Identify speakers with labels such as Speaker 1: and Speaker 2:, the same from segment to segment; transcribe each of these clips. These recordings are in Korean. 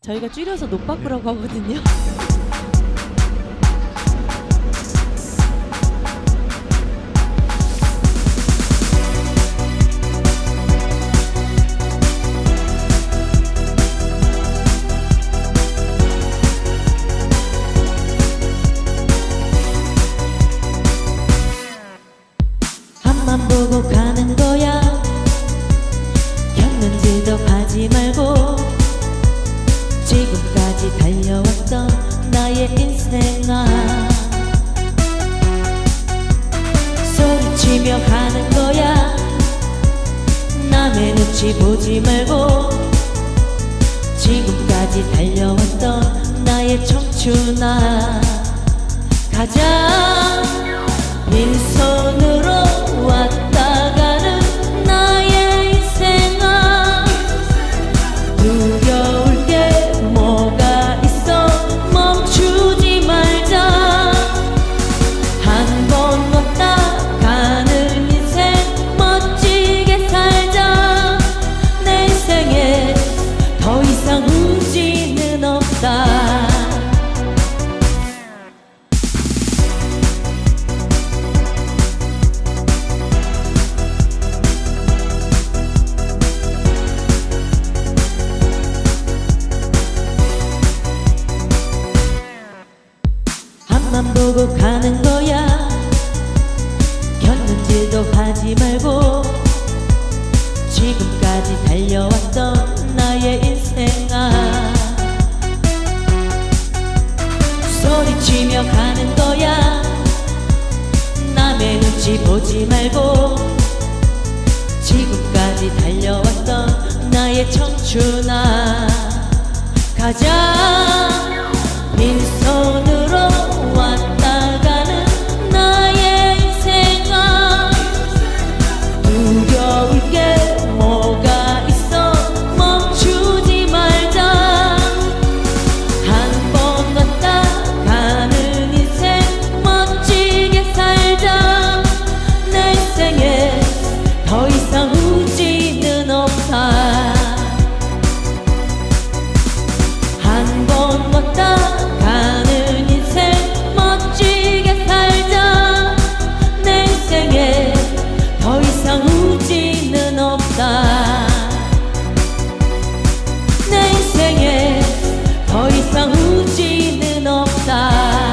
Speaker 1: 저희가 줄여서 노빠꾸라고 하거든요. 앞만 보고 가 눈치 보지 말고 지금까지 달려왔던 나의 청춘아 가자 앞만 보고 가는 거야. 겪는지도 하지 말고 지금까지 달려왔던 나의 인생아. 소리치며 가는 거야. 남의 눈치 보지 말고 지금까지 달려왔던 나의 청춘아. 가자 후지는 없다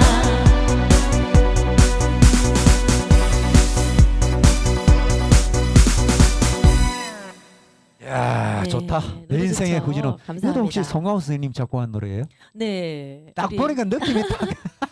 Speaker 2: 야
Speaker 1: 네,
Speaker 2: 좋다. 내
Speaker 1: 노래
Speaker 2: 인생의
Speaker 1: 좋죠. 감사합니다.
Speaker 2: 이것도 혹시 송하우 선생님 작곡한 노래예요?
Speaker 1: 네
Speaker 2: 딱
Speaker 1: 우리
Speaker 2: 보니까 느낌이 딱